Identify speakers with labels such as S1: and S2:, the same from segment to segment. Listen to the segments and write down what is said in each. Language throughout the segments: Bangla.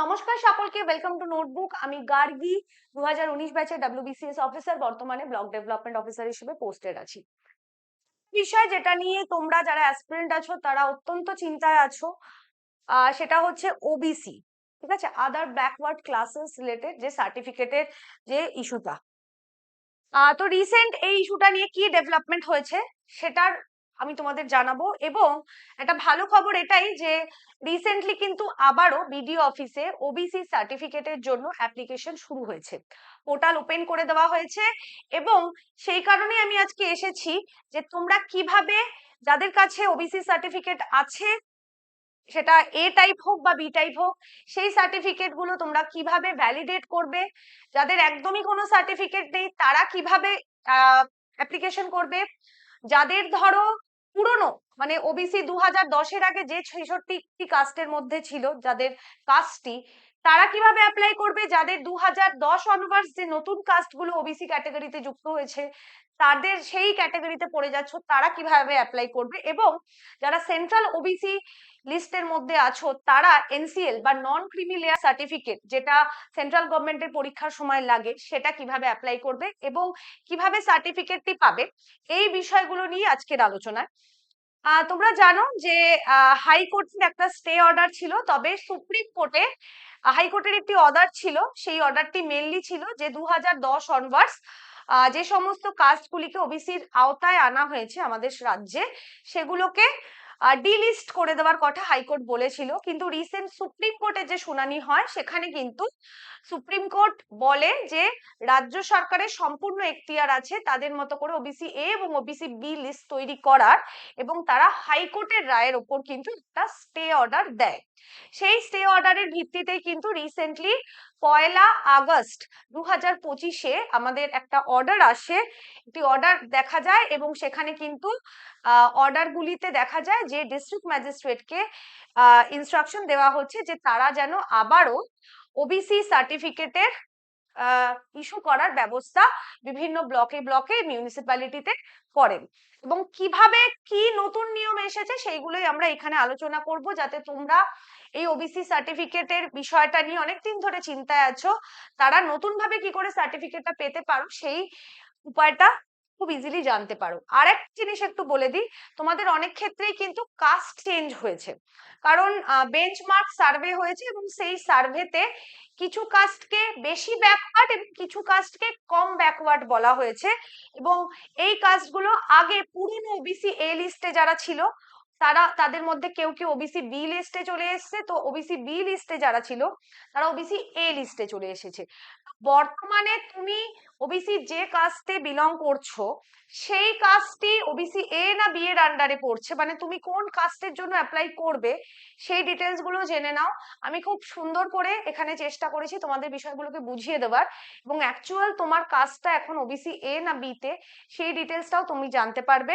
S1: নমস্কার সকলকে ওয়েলকাম টু নোটবুক আমি গার্গী দু হাজার উনিশ ব্যাচের ডাব্লিউবিসিএস অফিসার বর্তমানে ব্লক ডেভেলপমেন্ট অফিসার হিসেবে পোস্টেড আছি। বিষয় যেটা নিয়ে তোমরা যারা অ্যাসপিরেন্ট আছো, তারা অত্যন্ত চিন্তায় আছো সেটা হচ্ছে ওবিসি ঠিক আছে? আদার ব্যাকওয়ার্ড ক্লাসেস রিলেটেড যে সার্টিফিকেটের যে ইস্যুটা তো রিসেন্ট এই ইস্যুটা নিয়ে কি ডেভেলপমেন্ট হয়েছে, সেটার আমি তোমাদের জানাব। এবং একটা ভালো খবর এটাই যে রিসেন্টলি কিন্তু আবারও বিডিও অফিসে ওবিসি সার্টিফিকেটের জন্য অ্যাপ্লিকেশন শুরু হয়েছে। পোর্টাল ওপেন করে দেওয়া হয়েছে এবং সেই কারণে আমি আজকে এসেছি যে, তোমরা কীভাবে যাদের কাছে ওবিসি সার্টিফিকেট আছে, সেটা এ টাইপ হোক বা বি টাইপ হোক, সেই সার্টিফিকেটগুলো তোমরা কীভাবে ভ্যালিডেট করবে, যাদের একদমই কোনো সার্টিফিকেট নেই, তারা কীভাবে অ্যাপ্লিকেশন করবে, যাদের ধরো পুরনো। মানে ওবিসি দু হাজার দশের আগে যে ছেষট্টি কাস্টের মধ্যে ছিল, যাদের কাস্টটি তারা কীভাবে অ্যাপ্লাই করবে? যাদের দু হাজার দশ অনভার্স যে নতুন কাস্টগুলো ওবিসি ক্যাটাগরিতে যুক্ত হয়েছে, তাদের সেই ক্যাটাগরিতে পড়ে যাচ্ছ, তারা কীভাবে অ্যাপ্লাই করবে? এবং যারা সেন্ট্রাল ওবিসি লিস্টের মধ্যে আছো, তারা এনসিএল বা নন ক্রিমি লেয়ার সার্টিফিকেট যেটা সেন্ট্রাল গভর্নমেন্টের পরীক্ষার সময় লাগে, সেটা কীভাবে অ্যাপ্লাই করবে এবং কীভাবে সার্টিফিকেটটি পাবে, এই বিষয়গুলো নিয়ে আজকের আলোচনায়। তোমরা জানো যে হাইকোর্টের একটা স্টে অর্ডার ছিল, তবে সুপ্রিম কোর্টে হাইকোর্টের একটি অর্ডার ছিল, সেই অর্ডারটি মেনলি ছিল যে দু হাজার দশ অনওয়ার্ডস যে সমস্ত কাস্টগুলিকে ওবিসির আওতায় আনা হয়েছে আমাদের রাজ্যে, সেগুলোকে ডিলিস্ট করে দেওয়ার কথা হাইকোর্ট বলেছিল। কিন্তু রিসেন্ট সুপ্রিম কোর্টের যে শুনানি হয়, সেখানে কিন্তু সুপ্রিম কোর্ট বলে যে রাজ্য সরকারের সম্পূর্ণ এখতিয়ার আছে, তাদের মতো করে ওবিসি এ এবং ওবিসি বি লিস্ট তৈরি করার এবং তারা হাইকোর্টের রায়ের ওপর কিন্তু একটা স্টে অর্ডার দেয়। সেই স্টে অর্ডারের ভিত্তিতে কিন্তু রিসেন্টলি পয়লা আগস্ট দু হাজার পঁচিশে আমাদের একটা অর্ডার আসে। একটি অর্ডার দেখা যায় এবং সেখানে কিন্তু অর্ডারগুলিতে দেখা যায় যে ডিস্ট্রিক্ট ম্যাজিস্ট্রেটকে ইনস্ট্রাকশন দেওয়া হচ্ছে যে তারা যেন আবারও ওবিসি সার্টিফিকেটের ইস্যু করার ব্যবস্থা বিভিন্ন ব্লকে ব্লকে মিউনিসিপ্যালিটিতে করেন। এবং কীভাবে কি নতুন নিয়ম এসেছে সেইগুলোই আমরা এখানে আলোচনা করব, যাতে তোমরা এই ওবিসি সার্টিফিকেটের বিষয়টা নিয়ে অনেকদিন ধরে চিন্তায় আছো। তারা নতুন ভাবে কি করে সার্টিফিকেটটা পেতে পারো সেই উপায়টা খুব ইজিলি জানতে পারো। আর এক জিনিস একটু বলে দিই, তোমাদের অনেক ক্ষেত্রেই কিন্তু কাস্ট চেঞ্জ হয়েছে। কারণ বেঞ্চমার্ক সার্ভে হয়েছে এবং সেই সার্ভেতে কিছু কাস্টকে বেশি ব্যাকওয়ার্ড এবং কিছু কাস্টকে কম ব্যাকওয়ার্ড বলা হয়েছে এবং এই কাস্টগুলো আগে পুরনো ওবিসি এ লিস্টে যারা ছিল তারা, তাদের মধ্যে কেউ কেউ ওবিসি বি লিস্টে চলে এসেছে। তো ওবিসি বি লিস্টে যারা ছিল, তারা ওবিসি এ লিস্টে চলে এসেছে। বর্তমানে তুমি ওবিসি যে কাস্টে বিলং করছ, সেই কাস্টটি ওবিসি এ না বি এর আন্ডারে পড়ছে? মানে তুমি কোন কাস্টের জন্য অ্যাপ্লাই করবে, সেই ডিটেলসগুলো জেনে নাও। আমি খুব সুন্দর করে এখানে চেষ্টা করেছি তোমাদের বিষয়গুলোকে বুঝিয়ে দেওয়ার। এবং অ্যাকচুয়াল তোমার কাস্টটা এখন ওবিসি এ না বি তে, সেই ডিটেলসটাও তুমি জানতে পারবে।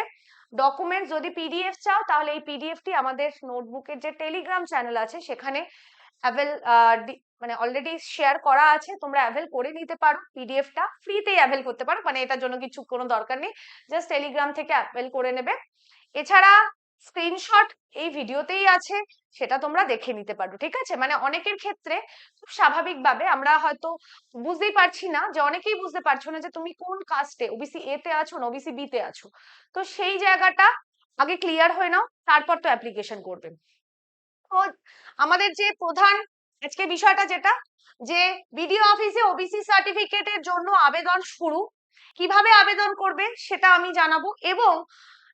S1: ডকুমেন্ট যদি পিডিএফ চাও, তাহলে এই পিডিএফটি আমাদের নোটবুকের যে টেলিগ্রাম চ্যানেল আছে, সেখানে অ্যাভেল মানে অলরেডি শেয়ার করা আছে। তোমরা অ্যাভেল করে নিতে পারো পিডিএফটা ফ্রিতেই অ্যাভেল করতে পারো। মানে এটার জন্য কিছু কোনো দরকার নেই। জাস্ট টেলিগ্রাম থেকে অ্যাভেল করে নেবে। এছাড়া স্ক্রিনশট এই ভিডিওতেই আছে, সেটা তোমরা দেখে নিতে পারো, ঠিক আছে? মানে অনেকের ক্ষেত্রে খুব স্বাভাবিকভাবে আমরা হয়তো বুঝতেই পারছি না যে অনেকেই বুঝতে পারছ না যে তুমি কোন কাস্টে ওবিসি এ তে আছো না ওবিসি বি তে আছো। তো সেই জায়গাটা আগে ক্লিয়ার হয়ে নাও, তারপর তো অ্যাপ্লিকেশন করবে। তো আমাদের যে প্রধান আজকে বিষয়টা যেটা, যে বিডিও অফিসে ওবিসি সার্টিফিকেটের জন্য আবেদন শুরু, কীভাবে আবেদন করবে সেটা আমি জানাব এবং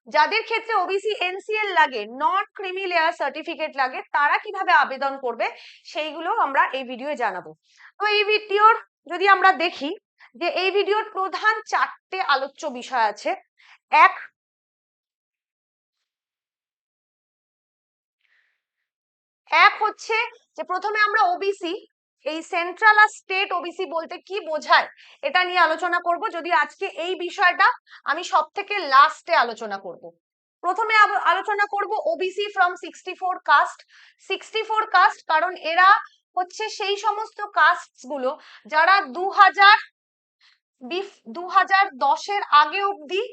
S1: যাদের ক্ষেত্রে ওবিসি এনসিএল লাগে নন ক্রিমি লেয়ার সার্টিফিকেট লাগে, তারা কীভাবে আবেদন করবে সেইগুলো আমরা এই ভিডিওয়ে জানাব। তো এই ভিডিওর যদি আমরা দেখি যে এই ভিডিওর প্রধান চারটে আলোচ্য বিষয় আছে। এক এক হচ্ছে যে প্রথমে আমরা ওবিসি এই সেন্ট্রাল আর স্টেট ওবিসি বলতে কি বোঝায়, এটা নিয়ে আলোচনা করব। যদি আজকে এই বিষয়টা আমি সব থেকে লাস্টে আলোচনা করব। প্রথমে আলোচনা করব OBC from sixty four caste sixty four caste কারণ এরা হচ্ছে সেই সমস্ত কাস্টগুলো যারা দু হাজার দু হাজার দশের আগে অব্দি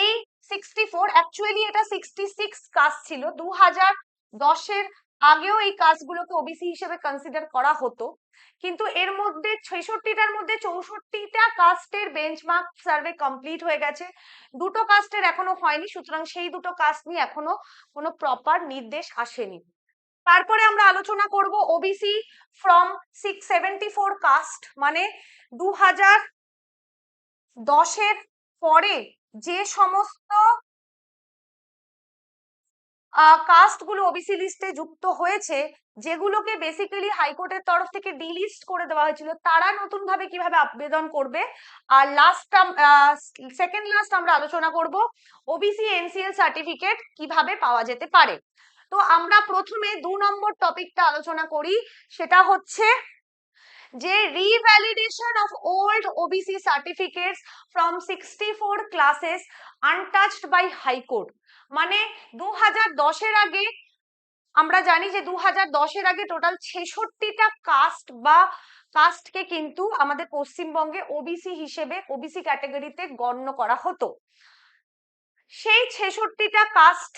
S1: এই সিক্সটি ফোর অ্যাকচুয়ালি এটা সিক্সটি সিক্স কাস্ট ছিল। দু হাজার দশের আগেও এই কাস্টগুলোকে ওবিসি হিসেবে কনসিডার করা হতো। কিন্তু এর মধ্যে ছেষট্টিটার মধ্যে চৌষট্টিটা কাস্টের বেঞ্চমার্ক সার্ভে কমপ্লিট হয়ে গেছে। দুটো কাস্টের এখনও হয়নি, সুতরাং সেই দুটো কাস্ট নিয়ে এখনও কোনো প্রপার নির্দেশ আসেনি। তারপরে আমরা আলোচনা করব OBC from six seventy four caste মানে দু হাজার দশের পরে যে সমস্ত কাস্টগুলো ওবিসি লিস্টে যুক্ত হয়েছে যেগুলোকে বেসিক্যালি হাইকোর্টের তরফ থেকে ডিলিস্ট করে দেওয়া হয়েছিল, তারা নতুন ভাবে কীভাবে আবেদন করবে? আর লাস্ট সেকেন্ড লাস্ট আমরা আলোচনা করব ওবিসি এনসিএল সার্টিফিকেট কীভাবে পাওয়া যেতে পারে। তো আমরা প্রথমে দু নম্বর টপিকটা আলোচনা করি, সেটা হচ্ছে যে revalidation of old OBC certificates from sixty four classes untouched by high court মানে দু হাজার দশের আগে আমরা জানি যে দু হাজার দশের আগে টোটাল ছেষট্টিটা কাস্ট বা কাস্টকে কিন্তু আমাদের পশ্চিমবঙ্গে ওবিসি হিসেবে ওবিসি ক্যাটাগরিতে গণ্য করা হতো। সেই ছেষট্টিটা কাস্ট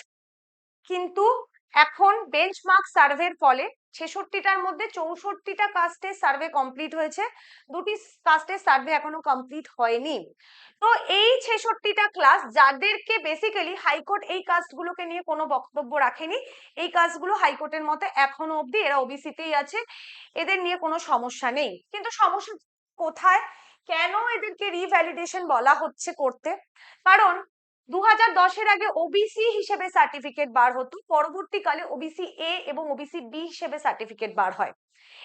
S1: কিন্তু এখন বেঞ্চমার্ক সার্ভের ফলে ছেষট্টিটার মধ্যে চৌষট্টিটা কাস্টের সার্ভে কমপ্লিট হয়েছে। দুটি কাস্টের সার্ভে এখনও কমপ্লিট হয়নি। তো এই ছেষট্টিটা ক্লাস যাদেরকে বেসিক্যালি হাইকোর্ট এই কাস্টগুলোকে নিয়ে কোনো বক্তব্য রাখেনি, এই কাস্টগুলো হাইকোর্টের মতে এখনও অবধি এরা ওবিসিতেই আছে। এদের নিয়ে কোনো সমস্যা নেই। কিন্তু সমস্যা কোথায়? কেন এদেরকে রিভ্যালিডেশন বলা হচ্ছে করতে? কারণ দু হাজার দশের আগে ওবিসি হিসেবে সার্টিফিকেট বার হতো, পরবর্তীকালে ওবিসি এ এবং ওবিসি বি হিসেবে সার্টিফিকেট বার হয়।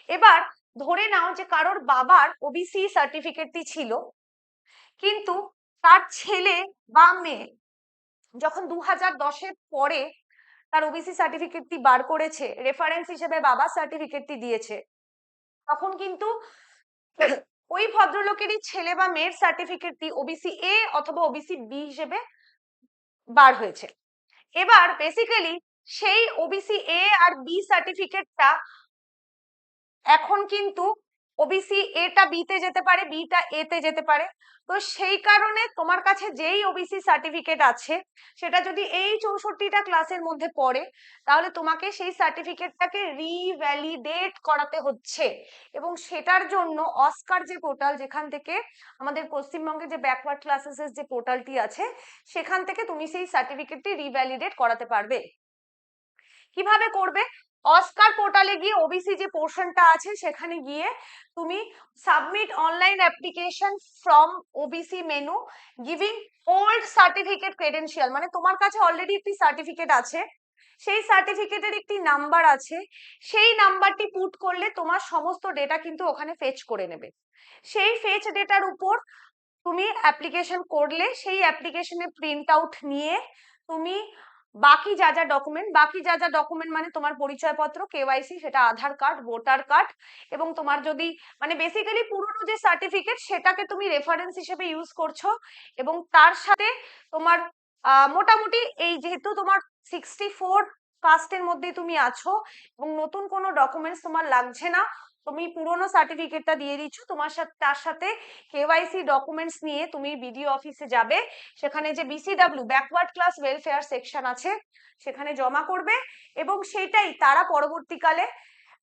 S1: এবার ধরে নাও যে কারোর বাবার ওবিসি সার্টিফিকেটটি ছিল, কিন্তু তার ছেলে বা মেয়ে যখন দু হাজার দশের পরে তার ওবিসি সার্টিফিকেটটি বার করেছে রেফারেন্স হিসেবে বাবার সার্টিফিকেটটি দিয়েছে, তখন কিন্তু ওই ভদ্রলোকেরই ছেলে বা মেয়ের সার্টিফিকেটটি ওবিসি এ অথবা ওবিসি বি হিসেবে বার হয়েছে। এবার বেসিক্যালি সেই ওবিসি এ আর বি সার্টিফিকেটটা এখন কিন্তু ওবিসি এটা বিতে যেতে পারে বিটা এতে যেতে পারে। তো সেই কারণে তোমার কাছে যেই ওবিসি সার্টিফিকেট আছে, সেটা যদি এই চৌষট্টিটা ক্লাসের মধ্যে পড়ে, তাহলে তোমাকে সেই সার্টিফিকেটটাকে রিভ্যালিডেট করাতে হচ্ছে। এবং সেটার জন্য অস্কার যে পোর্টাল যেখান থেকে আমাদের পশ্চিমবঙ্গে যে ব্যাকওয়ার্ড ক্লাসেস যে পোর্টালটি আছে, সেখান থেকে তুমি সেই সার্টিফিকেটটি রিভ্যালিডেট করাতে পারবে। কীভাবে করবে? অস্কার পোর্টালে গিয়ে ওবিসি যে পোর্শনটা আছে, সেখানে গিয়ে তুমি submit online application from OBC menu, giving old certificate credential মানে তোমার কাছে অলরেডি একটি সার্টিফিকেট আছে, সেই সার্টিফিকেটের একটি নাম্বার আছে, সেই নাম্বারটি পুট করলে তোমার সমস্ত ডেটা কিন্তু ওখানে ফেচ করে নেবে। সেই ফেচ ডেটার উপর তুমি অ্যাপ্লিকেশন করলে, সেই অ্যাপ্লিকেশনে প্রিন্ট আউট নিয়ে তুমি বাকি যা যা ডকুমেন্ট বাকি যা যা ডকুমেন্ট মানে তোমার পরিচয়পত্র কেওয়াইসি সেটা আধার কার্ড, ভোটার কার্ড এবং তোমার যদি মানে বেসিক্যালি পুরনো যে সার্টিফিকেট সেটাকে তুমি রেফারেন্স হিসেবে ইউজ করছ এবং তার সাথে তোমার মোটামুটি এই যেহেতু তোমার সিক্সটি ফোর কাস্টের মধ্যে তুমি আছো এবং নতুন কোনো ডকুমেন্টস তোমার লাগছে না তুমি পুরোনো সার্টিফিকেটটা দিয়ে দিচ্ছ, তোমার সাথে, তার সাথে কেওয়াইসি ডকুমেন্টস নিয়ে তুমি বিডিও অফিসে যাবে। সেখানে যে BCW backward class welfare section আছে, সেখানে জমা করবে এবং সেটাই তারা পরবর্তীকালে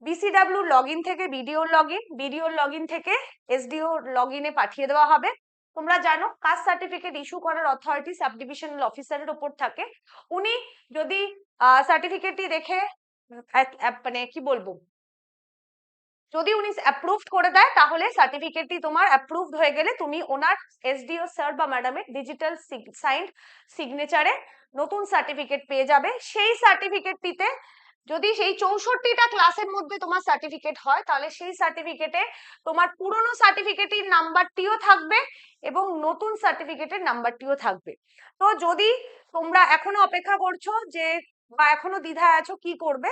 S1: বিসিডাব্লিউ লগ ইন থেকে BDO log in BDO log in থেকে এসডিও লগ ইনে পাঠিয়ে দেওয়া হবে। তোমরা জানো কাস্ট সার্টিফিকেট ইস্যু করার অথরিটি সাব ডিভিশনাল অফিসারের উপর থাকে। উনি যদি সার্টিফিকেটটি দেখে মানে কি বলব যদি উনি অ্যাপ্রুভড করে দেয়, তাহলে সার্টিফিকেটটি তোমার অ্যাপ্রুভড হয়ে গেলে তুমি ওনার এসডিও স্যার বা ম্যাডামের ডিজিটাল সাইন্ড সিগনেচারে নতুন সার্টিফিকেট পেয়ে যাবে। সেই সার্টিফিকেটটিতে যদি সেই চৌষট্টিটা ক্লাসের মধ্যে তোমার সার্টিফিকেট হয়, তাহলে সেই সার্টিফিকেটে তোমার পুরনো সার্টিফিকেটের নাম্বারটিও থাকবে এবং নতুন সার্টিফিকেটের নাম্বারটিও থাকবে। তো যদি তোমরা এখনও অপেক্ষা করছ যে বা এখনও দ্বিধায় আছো কি করবে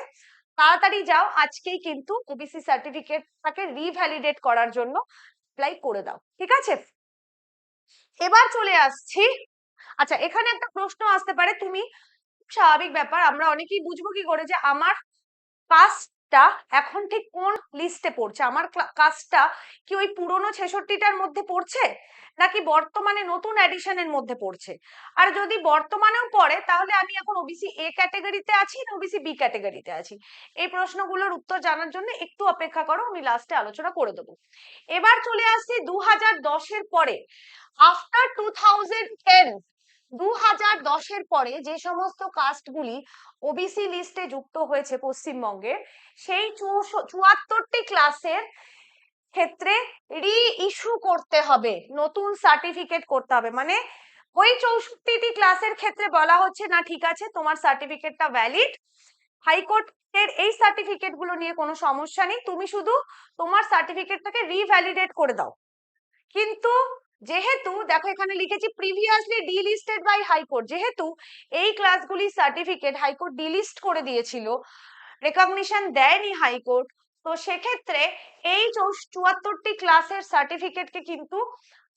S1: তাড়াতাড়ি যাও, আজকেই কিন্তু ওবিসি সার্টিফিকেটটাকে রিভ্যালিডেট করার জন্য অ্যাপ্লাই করে দাও, ঠিক আছে? এবার চলে আসছি। আচ্ছা এখানে একটা প্রশ্ন আসতে পারে, তুমি স্বাভাবিক ব্যাপার, আমরা অনেকেই বুঝব কি করে যে আমার কাস্ট কাস্টটা এখন ঠিক কোন লিস্টে পড়ছে? আমার কাজটা কি ওই পুরনো ছেষট্টিটার মধ্যে পড়ছে? নাকি বর্তমানে নতুন অ্যাডিশনের মধ্যে পড়ছে? আর যদি বর্তমানেও পড়ে, তাহলে আমি এখন ওবিসি এ ক্যাটাগরিতে আছি না ওবিসি বি ক্যাটাগরিতে আছি? এই প্রশ্নগুলোর উত্তর জানার জন্য একটু অপেক্ষা করো, আমি লাস্টে আলোচনা করে দেবো। এবার চলে আসছি দু হাজার দশের পরে। আফটার টু থাউজেন্ড টেন দু হাজার দশের পরে যে সমস্ত কাস্টগুলি ওবিসি লিস্টে যুক্ত হয়েছে পশ্চিমবঙ্গে, সেই চুয়াত্তরটি ক্লাসের ক্ষেত্রে রি ইস্যু করতে হবে, নতুন সার্টিফিকেট করতে হবে। মানে ওই চৌষট্টিটি ক্লাসের ক্ষেত্রে বলা হচ্ছে, না, ঠিক আছে, তোমার সার্টিফিকেটটা ভ্যালিড হাইকোর্টের এই সার্টিফিকেটগুলো নিয়ে কোনো সমস্যা নেই। তুমি শুধু তোমার সার্টিফিকেটটাকে রিভ্যালিডেট করে দাও। কিন্তু যেহেতু দেখো এখানে লিখেছি প্রিভিয়াসলি ডিলিস্টেড বাই হাইকোর্ট যেহেতু এই ক্লাসগুলি সার্টিফিকেট হাইকোর্ট ডিলিস্ট করে দিয়েছিল রেকগনিশন দেয়নি হাইকোর্ট তো সেক্ষেত্রে এই চুয়াত্তরটি ক্লাসের সার্টিফিকেটকে কিন্তু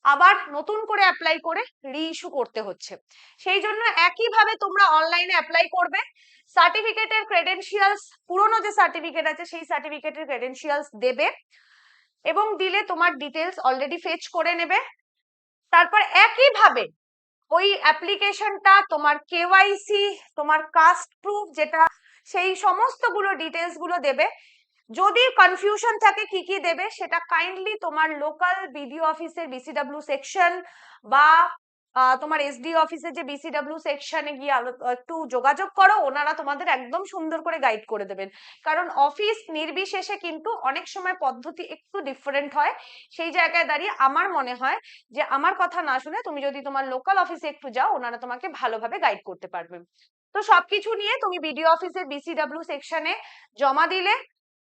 S1: আবার নতুন করে অ্যাপ্লাই করে রিইস্যু করতে হচ্ছে। সেই জন্য একইভাবে তোমরা অনলাইনে অ্যাপ্লাই করবে। সার্টিফিকেটের ক্রেডেনশিয়ালস পুরনো যে সার্টিফিকেট আছে সেই সার্টিফিকেটের ক্রেডেনশিয়ালস দেবে এবং দিলে তোমার ডিটেলস অলরেডি ফেচ করে নেবে। তারপর একইভাবে ওই অ্যাপ্লিকেশনটা তোমার কেওয়াইসি, তোমার কাস্ট প্রুফ যেটা, সেই সমস্তগুলো ডিটেলসগুলো দেবে। যদি কনফিউশন থাকে কি কি দেবে, সেটা কাইন্ডলি তোমার লোকাল বিডিও অফিসের বিসিডাব্লিউ সেকশন বা তোমার এসডি অফিসে যে বিসিডব্লিউ সেকশনে গিয়ে একটু যোগাযোগ করো, ওনারা তোমাদের একদম সুন্দর করে গাইড করে দেবেন। কারণ অফিস নির্বিশেষে কিন্তু অনেক সময় পদ্ধতি একটু ডিফারেন্ট হয়। সেই জায়গায় দাঁড়িয়ে আমার মনে হয় যে, আমার কথা না শুনে তুমি যদি তোমার লোকাল অফিসে একটু যাও, ওনারা তোমাকে ভালোভাবে গাইড করতে পারবেন তো সবকিছু নিয়ে তুমি বিডিও অফিসের বিসিডব্লিউ সেকশনে জমা দিলে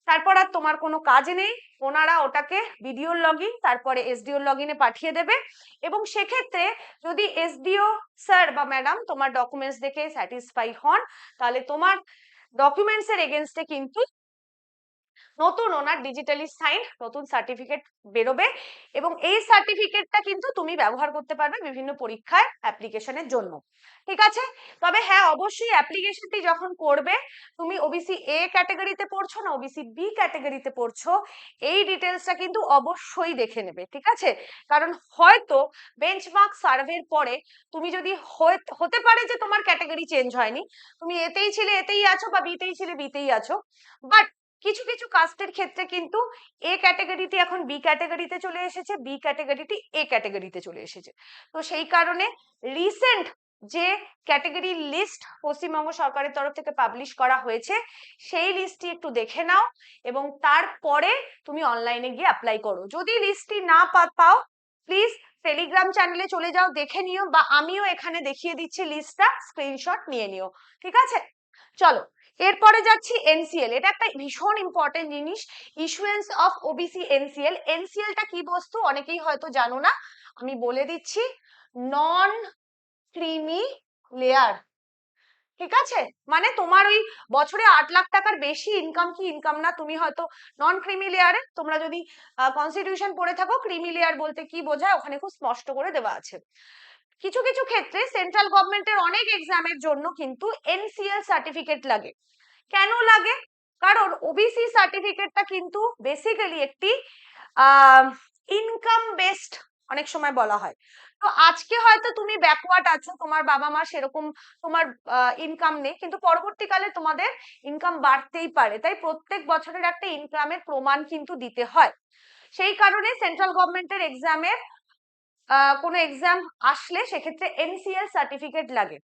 S1: তারপর আর তোমার কোনো কাজ নেই। ওনারা ওটাকে বিডিওর লগ ইন তারপরে এসডিওর লগ ইনে পাঠিয়ে দেবে। এবং সেক্ষেত্রে যদি এসডিও স্যার বা ম্যাডাম তোমার ডকুমেন্টস দেখে স্যাটিসফাই হন, তাহলে তোমার ডকুমেন্টস এর এগেনস্টে কিন্তু নতুন ওনার ডিজিটালি সাইন নতুন সার্টিফিকেট বেরোবে এবং এই সার্টিফিকেটটা কিন্তু তুমি ব্যবহার করতে পারবে বিভিন্ন পরীক্ষায় অ্যাপ্লিকেশনের জন্য। ঠিক আছে? তবে হ্যাঁ অবশ্যই অ্যাপ্লিকেশনটি যখন করবে, তুমি ওবিসি এ ক্যাটাগরিতে পড়ছো না ওবিসি বি ক্যাটাগরিতে পড়ছো, এই ডিটেলসটা কিন্তু অবশ্যই দেখে নেবে, ঠিক আছে? কারণ হয়তো বেঞ্চমার্ক সার্ভের পরে তুমি যদি হতে পারে যে তোমার ক্যাটাগরি চেঞ্জ হয়নি, তুমি এতেই ছিলে এতেই আছো বা বিতেই ছিলে বিতেই আছো বাট কিছু কিছু কাস্টের ক্ষেত্রে কিন্তু এ ক্যাটাগরিটি এখন বি ক্যাটাগরিতে চলে এসেছে বি ক্যাটাগরিটি এ ক্যাটাগরিতে চলে এসেছে। তো সেই কারণে রিসেন্ট যে ক্যাটাগরি লিস্ট পশ্চিমবঙ্গ সরকারের তরফ থেকে পাবলিশ করা হয়েছে, সেই লিস্টটি একটু দেখে নাও এবং তারপরে তুমি অনলাইনে গিয়ে অ্যাপ্লাই করো। যদি লিস্টটি না পাও প্লিজ টেলিগ্রাম চ্যানেলে চলে যাও, দেখে নিও বা আমিও এখানে দেখিয়ে দিচ্ছি লিস্টটা স্ক্রিনশট নিয়ে নিও। ঠিক আছে? চলো। এরপরে যাচ্ছি এনসিএল এটা একটা ভীষণ ইম্পর্টেন্ট জিনিস ইস্যুয়েন্স অফ ওবিসি এনসিএল এনসিএলটা কি বস্তু অনেকেই হয়তো জানো না, আমি বলে দিচ্ছি নন ক্রিমি লেয়ার ঠিক আছে? মানে তোমার ওই বছরে আট লাখ টাকার বেশি ইনকাম কি ইনকাম না, তুমি হয়তো নন ক্রিমি লেয়ারে তোমরা যদি কনস্টিটিউশন পড়ে থাকো ক্রিমি লেয়ার বলতে কি বোঝায়, ওখানে খুব স্পষ্ট করে দেওয়া আছে। কিছু কিছু ক্ষেত্রে সেন্ট্রাল গভর্নমেন্টের অনেক এক্সামের জন্য কিন্তু এনসিএল সার্টিফিকেট লাগে। কেন লাগে? কারণ ওবিসি সার্টিফিকেটটা কিন্তু বেসিক্যালি একটি ইনকাম বেসড অনেক সময় বলা হয়। তো আজকে হয়তো তুমি ব্যাকওয়ার্ড আছো, তোমার বাবা মা সেরকম তোমার ইনকাম নেই, কিন্তু পরবর্তীকালে তোমাদের ইনকাম বাড়তেই পারে। তাই প্রত্যেক বছরের একটা ইনকামের প্রমাণ কিন্তু দিতে হয়। সেই কারণে সেন্ট্রাল গভর্নমেন্টের এক্সামের কোনো এক্সাম আসলে সেক্ষেত্রে এনসিএল সার্টিফিকেট লাগে।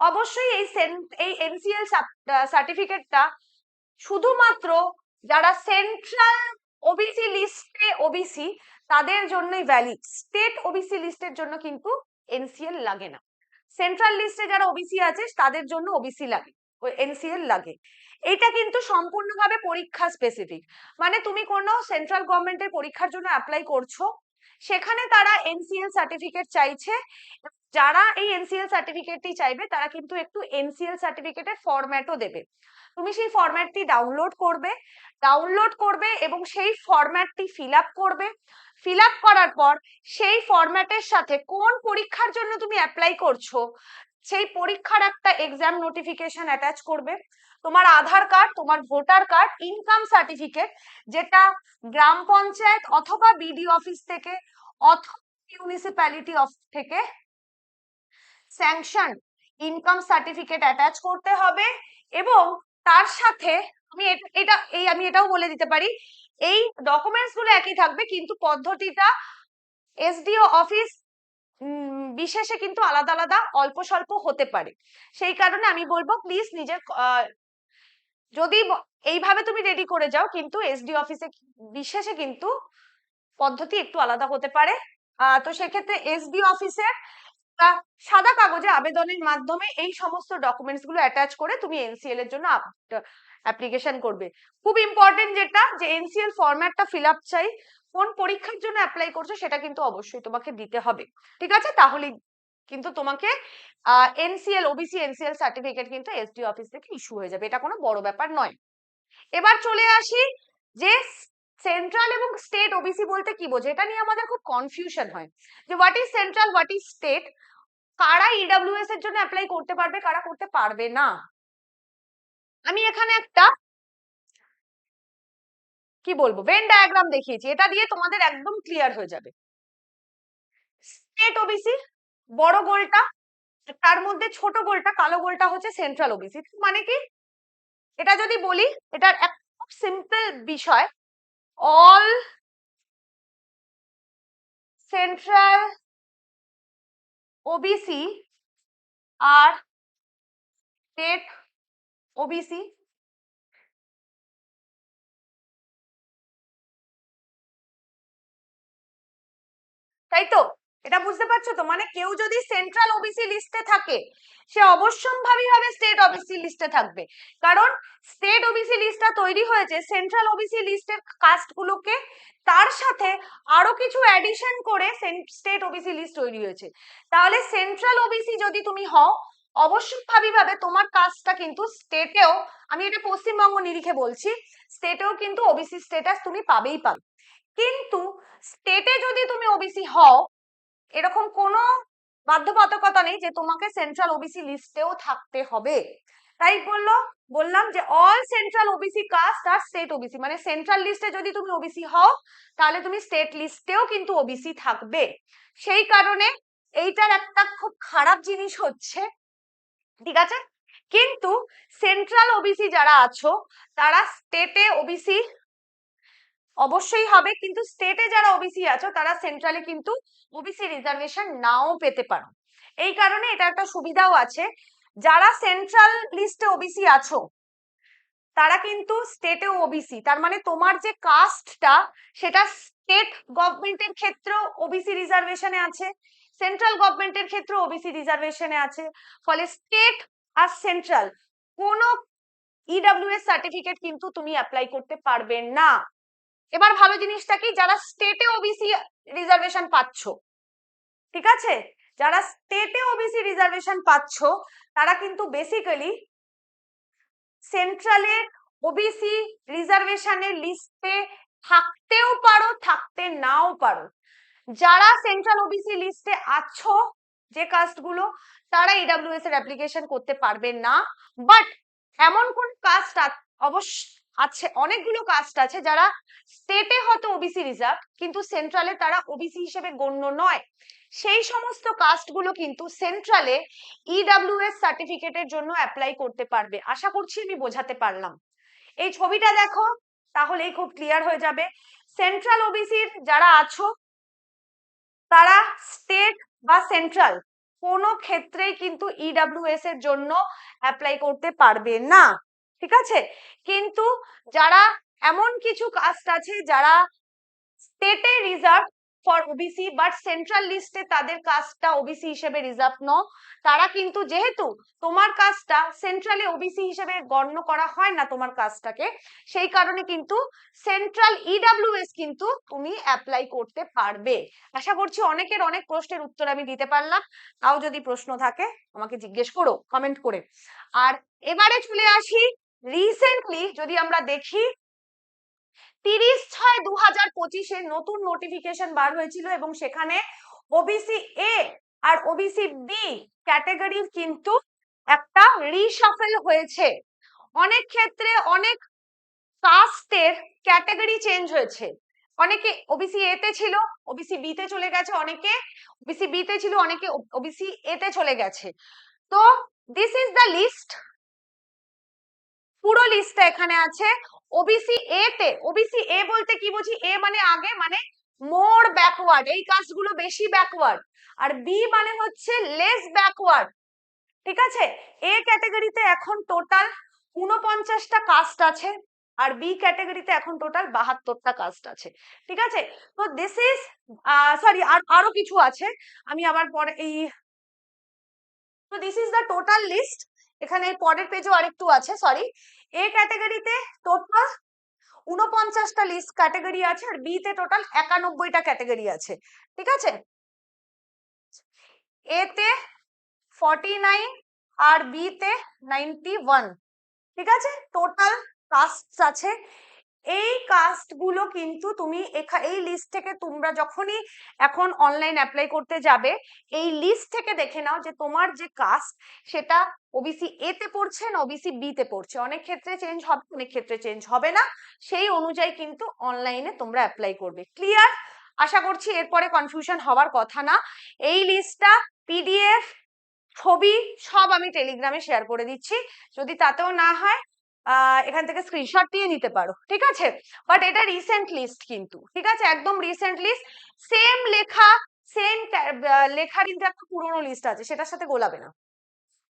S1: অবশ্যই এই এই এনসিএল সার্টিফিকেটটা শুধুমাত্র যারা সেন্ট্রাল ওবিসি লিস্টে ওবিসি তাদের জন্যই ভ্যালিড স্টেট ওবিসি লিস্টের জন্য কিন্তু এনসিএল লাগে না। সেন্ট্রাল লিস্টে যারা ওবিসি আছে, তাদের জন্য ওবিসি লাগে। এনসিএল লাগে। এটা কিন্তু সম্পূর্ণভাবে পরীক্ষা স্পেসিফিক মানে তুমি কোনো সেন্ট্রাল গভর্নমেন্টের পরীক্ষার জন্য অ্যাপ্লাই করছ সেখানে তারা এনসিএল সার্টিফিকেট চাইছে। যারা এই এনসিএল সার্টিফিকেটটি চাইবে, তারা কিন্তু একটু এনসিএল সার্টিফিকেটের ফরম্যাটও দেবে। তুমি সেই ফরম্যাটটি ডাউনলোড করবে ডাউনলোড করবে এবং সেই ফরম্যাটটি ফিল আপ করবে। ফিল আপ করার পর সেই ফরম্যাটের সাথে কোন পরীক্ষার জন্য তুমি অ্যাপ্লাই করছ, সেই পরীক্ষার একটা এক্সাম নোটিফিকেশন অ্যাটাচ করবে। তোমার আধার কার্ড, তোমার ভোটার কার্ড ইনকাম সার্টিফিকেট যেটা গ্রাম পঞ্চায়েত অথবা বিডি অফিস থেকে অথবা মিউনিসিপ্যালিটি থেকে স্যাংশন ইনকাম সার্টিফিকেট অ্যাটাচ করতে হবে এবং তার সাথে আমি এট- এই আমি এটাও বলে দিতে পারি, এই ডকুমেন্টসগুলো একই থাকবে কিন্তু পদ্ধতিটা এসডিও অফিস বিশেষে কিন্তু আলাদা আলাদা, অল্প স্বল্প হতে পারে। সেই কারণে আমি বলব প্লিজ নিজের যদি এইভাবে তুমি রেডি করে যাও, কিন্তু এসডি অফিসে বিশেষে কিন্তু পদ্ধতি একটু আলাদা হতে পারে। তো সেক্ষেত্রে এসডি অফিসের সাদা কাগজে আবেদনের মাধ্যমে এই সমস্ত ডকুমেন্টসগুলো অ্যাটাচ করে তুমি এনসিএল এর জন্য অ্যাপ্লিকেশন করবে। খুব ইম্পর্টেন্ট যেটা, যে এনসিএল ফরম্যাটটা ফিল আপ চাই, কোন পরীক্ষার জন্য অ্যাপ্লাই করছ সেটা কিন্তু অবশ্যই তোমাকে দিতে হবে। ঠিক আছে? তাহলে কিন্তু তোমাকে এনসিএল ওবিসি এনসিএল সার্টিফিকেট কিন্তু এসডি অফিস থেকে ইস্যু হয়ে যাবে। এটা কোনো বড় ব্যাপার নয়। এবার চলে আসি যে সেন্ট্রাল এবং স্টেট ওবিসি বলতে কি বোঝে? এটা নিয়ে আমাদের খুব কনফিউশন হয়। যে what is central what is state কারা ইডব্লিউএস এর জন্য অ্যাপ্লাই করতে পারবে, কারা করতে পারবে না? আমি এখানে একটা কি বলব? ভেন ডায়াগ্রাম দেখিয়েছি। এটা দিয়ে তোমাদের একদম ক্লিয়ার হয়ে যাবে। স্টেট ওবিসি বড় গোলটা, তার মধ্যে ছোট গোলটা, কালো গোলটা হচ্ছে সেন্ট্রাল ওবিসি মানে কি? এটা যদি বলি, এটার এক সিম্পল বিষয় অল সেন্ট্রাল ওবিসি আর স্টেট ওবিসি তাই তো? এটা বুঝতে পারছ তো? মানে কেউ যদি সেন্ট্রাল ওবিসি লিস্টে থাকে, সে অবশ্যম্ভাবী ভাবে স্টেট ওবিসি লিস্টে থাকবে। কারণ স্টেট ওবিসি লিস্টটা তৈরি হয়েছে সেন্ট্রাল ওবিসি লিস্টের কাস্ট গুলোকে তার সাথে আরও কিছু অ্যাডিশন করে স্টেট ওবিসি লিস্ট তৈরি হয়েছে। তাহলে সেন্ট্রাল ওবিসি যদি তুমি হও, অবশ্যম্ভাবী ভাবে তোমার কাস্টটা কিন্তু স্টেটেও আমি এটা পশ্চিমবঙ্গ নিরিখে বলছি স্টেটেও কিন্তু ওবিসি স্ট্যাটাস তুমি পাবেই পাবে। কিন্তু স্টেটে যদি তুমি ওবিসি হও এরকম কোনো বাধ্যবাধকতা নেই যে তোমাকে সেন্ট্রাল ওবিসি লিস্টেও থাকতে হবে। তাই বলল, বললাম যে অল সেন্ট্রাল ওবিসি কাস্ট আর স্টেট ওবিসি মানে সেন্ট্রাল লিস্টে যদি তুমি ওবিসি হও, তাহলে তুমি স্টেট লিস্টেও কিন্তু ওবিসি থাকবে। সেই কারণে এইটার একটা খুব খারাপ জিনিস হচ্ছে, ঠিক আছে? কিন্তু সেন্ট্রাল ওবিসি যারা আছো, তারা স্টেটে ওবিসি অবশ্যই হবে, কিন্তু স্টেটে যারা ওবিসি আছো, তারা সেন্ট্রালে কিন্তু ওবিসি রিজার্ভেশন নাও পেতে পারো। এই কারণে এটা একটা সুবিধাও আছে। যারা সেন্ট্রাল লিস্টে ওবিসি আছো, তারা কিন্তু স্টেটেও ওবিসি তার মানে তোমার যে কাস্টটা সেটা স্টেট গভর্নমেন্টের ক্ষেত্রেও ওবিসি রিজার্ভেশনে আছে সেন্ট্রাল গভর্নমেন্টের ক্ষেত্রে ওবিসি রিজার্ভেশনে আছে, ফলে স্টেট আর সেন্ট্রাল কোনো ইডব্লিউএস সার্টিফিকেট কিন্তু তুমি অ্যাপ্লাই করতে পারবে না। এবার ভালো জিনিসটা কি? যারা স্টেটে ওবিসি রিজার্ভেশন পাচ্ছ, ঠিক আছে? যারা স্টেটে ওবিসি রিজার্ভেশন পাচ্ছ, তারা কিন্তু বেসিক্যালি সেন্ট্রালের ওবিসি রিজার্ভেশনের লিস্টে থাকতেও পারো, থাকতে নাও পারো। যারা সেন্ট্রাল ওবিসি লিস্টে আছো, যে কাস্টগুলো তারা ইডব্লিউএস এর অ্যাপ্লিকেশন করতে পারবে না। বাট এমন কোন কাস্ট অবশ্য আছে, অনেকগুলো কাস্ট আছে যারা স্টেটে হয়তো ওবিসি রিজার্ভ কিন্তু সেন্ট্রালে তারা ওবিসি হিসেবে গণ্য নয়। সেই সমস্ত কাস্টগুলো কিন্তু সেন্ট্রালে ইডব্লিউএস সার্টিফিকেটের জন্য অ্যাপ্লাই করতে পারবে। আশা করছি আমি বোঝাতে পারলাম। এই ছবিটা দেখো, তাহলেই খুব ক্লিয়ার হয়ে যাবে। সেন্ট্রাল ওবিসির যারা আছো, তারা স্টেট বা সেন্ট্রাল কোনো ক্ষেত্রেই কিন্তু ইডব্লিউএস এর জন্য অ্যাপ্লাই করতে পারবে না। ঠিক আছে? কিন্তু যারা এমন কিছু কাস্ট আছে, যারা স্টেটে reserve for OBC but central লিস্টে তাদের কাস্টটা ওবিসি হিসেবে রিজার্ভ ন, তারা কিন্তু যেহেতু তোমার কাস্টটা সেন্ট্রালে ওবিসি হিসেবে গণ্য করা হয় না তোমার কাস্টটাকে সেই কারণে কিন্তু সেন্ট্রাল ইডব্লিউএস কিন্তু তুমি অ্যাপ্লাই করতে পারবে। আশা করছি অনেকের অনেক প্রশ্নের উত্তর আমি দিতে পারলাম। তাও যদি প্রশ্ন থাকে, আমাকে জিজ্ঞেস করো কমেন্ট করে। আর এবারে চলে আসি রিসেন্টলি যদি আমরা দেখি, তিরিশ ছয় দু হাজার পঁচিশে নতুন নোটিফিকেশন বার হয়েছিল এবং সেখানে ওবিসি এ আর ওবিসি বি ক্যাটাগরির কিন্তু একটা রিশাফেল হয়েছে। অনেক ক্ষেত্রে অনেক কাস্টের ক্যাটাগরি চেঞ্জ হয়েছে। অনেকে ওবিসি এ তে ছিল ওবিসি বি তে চলে গেছে অনেকে ওবিসি বি তে ছিল, অনেকে ওবিসি এ তে চলে গেছে। তো দিস ইজ দ্য লিস্ট পুরো লিস্টটা এখানে আছে। ওবিসি এ তে ওবিসি এ বলতে কি বুঝি? এ মানে আগে মানে মোর ব্যাকওয়ার্ড এই কাস্টগুলো বেশি ব্যাকওয়ার্ড আর বি মানে হচ্ছে লেস ব্যাকওয়ার্ড ঠিক আছে? এ ক্যাটাগরিতে এখন টোটাল উনপঞ্চাশটা কাস্ট আছে আর বি ক্যাটাগরিতে এখন টোটাল বাহাত্তরটা কাস্ট আছে। ঠিক আছে? তো দিস ইজ সরি আর আরও কিছু আছে। আমি আবার পরে এই, তো this is the total list এখানে পরের পেজেও আরেকটু আছে সরি এ ক্যাটাগরিতে টোটাল উনপঞ্চাশটা লিস্ট ক্যাটাগরি আছে আর বি তে টোটাল একানব্বইটা ক্যাটাগরি আছে, ঠিক আছে? এতে ফর্টি নাইন আর বি তে নাইনটি ওয়ান ঠিক আছে? টোটাল কাস্ট আছে এই কাস্টগুলো কিন্তু তুমি এই লিস্ট থেকে তোমরা যখনই এখন অনলাইন অ্যাপ্লাই করতে যাবে, এই লিস্ট থেকে দেখে নাও যে তোমার যে কাস্ট সেটা ওবিসি এ তে পড়ছে না ওবিসি বি তে পড়ছে। অনেক ক্ষেত্রে চেঞ্জ হবে, অনেক ক্ষেত্রে চেঞ্জ হবে না। সেই অনুযায়ী কিন্তু অনলাইনে তোমরা অ্যাপ্লাই করবে। ক্লিয়ার আশা করছি এরপরে কনফিউশন হওয়ার কথা না। এই লিস্টটা পিডিএফ ছবি সব আমি টেলিগ্রামে শেয়ার করে দিচ্ছি। যদি তাতেও না হয় এখান থেকে স্ক্রিনশট দিয়ে নিতে পারো, ঠিক আছে? বাট এটা রিসেন্ট লিস্ট কিন্তু, ঠিক আছে? একদম রিসেন্ট লিস্ট সেম লেখা সেম লেখার কিন্তু একটা পুরোনো লিস্ট আছে, সেটার সাথে গোলাবে না।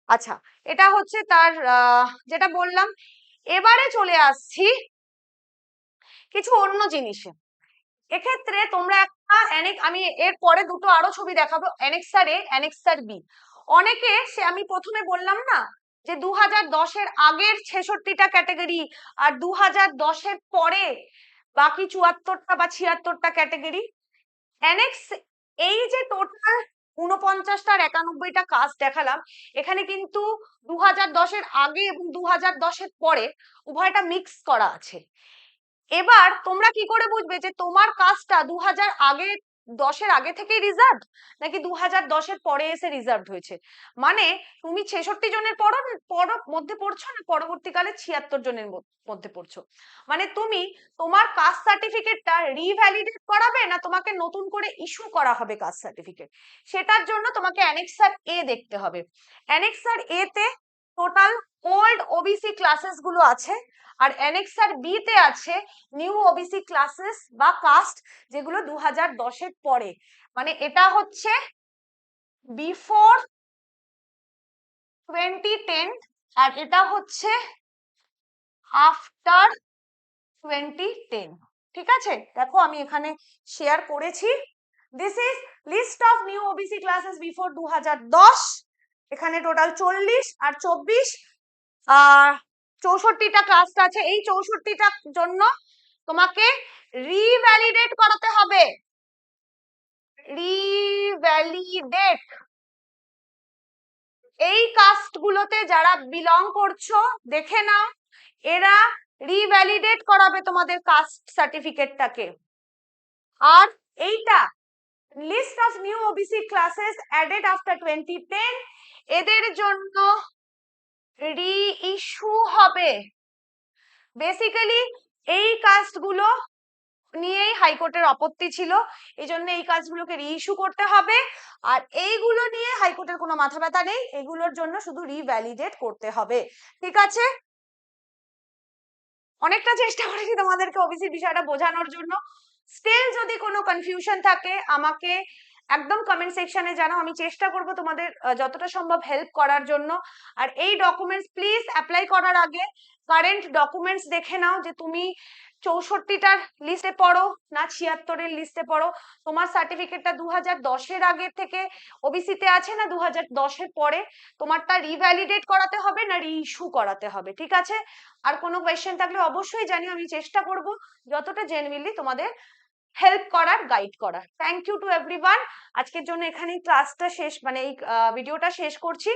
S1: আচ্ছা এটা হচ্ছে তার যেটা বললাম, এবারে চলে আসছি কিছু অন্য জিনিসে। এক্ষেত্রে তোমরা একটা আমি এর পরে দুটো আরও ছবি দেখাবো অ্যানেক্সার এ অ্যানেক্সার বি অনেকে সে, আমি প্রথমে বললাম না যে দু দশের আগের ছেষট্টিটা ক্যাটাগরি আর দু দশের পরে বাকি চুয়াত্তরটা বা ছিয়াত্তরটা ক্যাটাগরি। অ্যানেক্স এই যে টোটাল উনপঞ্চাশটা আর একানব্বইটা কাজ দেখালাম, এখানে কিন্তু দু হাজার দশের আগে এবং দু হাজার দশের পরে উভয়টা মিক্স করা আছে। এবার তোমরা কি করে বুঝবে যে তোমার কাজটা দু হাজার আগে দশের আগে থেকেই রিজার্ভ নাকি দু হাজার দশের পরে এসে রিজার্ভ হয়েছে? মানে তুমি ছেষট্টি জনের পর পর মধ্যে পড়ছো না পরবর্তীকালে ছিয়াত্তর জনের মধ্যে পড়ছো? মানে তুমি তোমার কাস্ট সার্টিফিকেটটা রিভ্যালিডেট করাবে না তোমাকে নতুন করে ইস্যু করা হবে কাস্ট সার্টিফিকেট সেটার জন্য তোমাকে অ্যানেক্সার এ দেখতে হবে। অ্যানেক্সার এ তে টোটাল ওল্ড ওবিসি ক্লাসেসগুলো আছে, আর অ্যানেক্সার বি তে আছে নিউ ওবিসি ক্লাসেস বা কাস্ট যেগুলো দু হাজার দশের পরে। মানে এটা হচ্ছে বিফোর টোয়েন্টি টেন আর এটা হচ্ছে আফটার টোয়েন্টি টেন ঠিক আছে? দেখো আমি এখানে শেয়ার করেছি। This is list of new OBC classes before দু হাজার দশ। এখানে টোটাল চল্লিশ আর চব্বিশ আহ চৌষট্টিটা ক্লাস আছে। এই চৌষট্টিটার জন্য তোমাকে রিভ্যালিডেট করাতে হবে। রিভ্যালিডেট এই কাস্ট গুলোতে যারা বিলং করছ, দেখে নাও, এরা রিভ্যালিডেট করাবে তোমাদের কাস্ট সার্টিফিকেটটাকে আর এইটা list of new OBC classes added after twenty ten এদের জন্য রি ইস্যু হবে। বেসিক্যালি এই কাস্টগুলো নিয়েই হাইকোর্টের আপত্তি ছিল এই জন্য এই কাজগুলোকে রিইস্যু করতে হবে। আর এইগুলো নিয়ে হাইকোর্টের কোনো মাথা ব্যথা নেই, এগুলোর জন্য শুধু রিভ্যালিডেট করতে হবে। ঠিক আছে? অনেকটা চেষ্টা করেছি তোমাদেরকে ওবিসির বিষয়টা বোঝানোর জন্য। স্টিল যদি কোনো কনফিউশন থাকে, আমাকে একদম কমেন্ট সেকশনে জানাও, আমি চেষ্টা করব তোমাদের যতটা সম্ভব হেল্প করার জন্য। আর এই ডকুমেন্টস প্লিজ অ্যাপ্লাই করার আগে কারেন্ট ডকুমেন্টস দেখে নাও যে তুমি চৌষট্টিটার লিস্টে পড়ো না ছিয়াত্তরের লিস্টে পড়ো। তোমার সার্টিফিকেটটা দু হাজার দশের আগে থেকে ওবিসিতে আছে না দু হাজার দশের পরে? তোমারটা রিভ্যালিডেট করাতে হবে না রিইস্যু করাতে হবে, ঠিক আছে? আর কোনো কোয়েশ্চেন থাকলে অবশ্যই জানিও, আমি চেষ্টা করব। যতটা জেনুইনলি তোমাদের হেল্প করার গাইড করার। থ্যাংক ইউ টু এভরিওয়ান আজকের জন্য এখানে ক্লাসটা শেষ মানে এই ভিডিওটা শেষ করছি।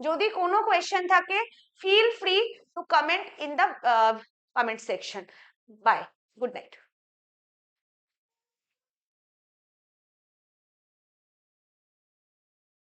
S1: যদি কোনো কোয়েশ্চেন থাকে feel free to comment in the comment section bye good night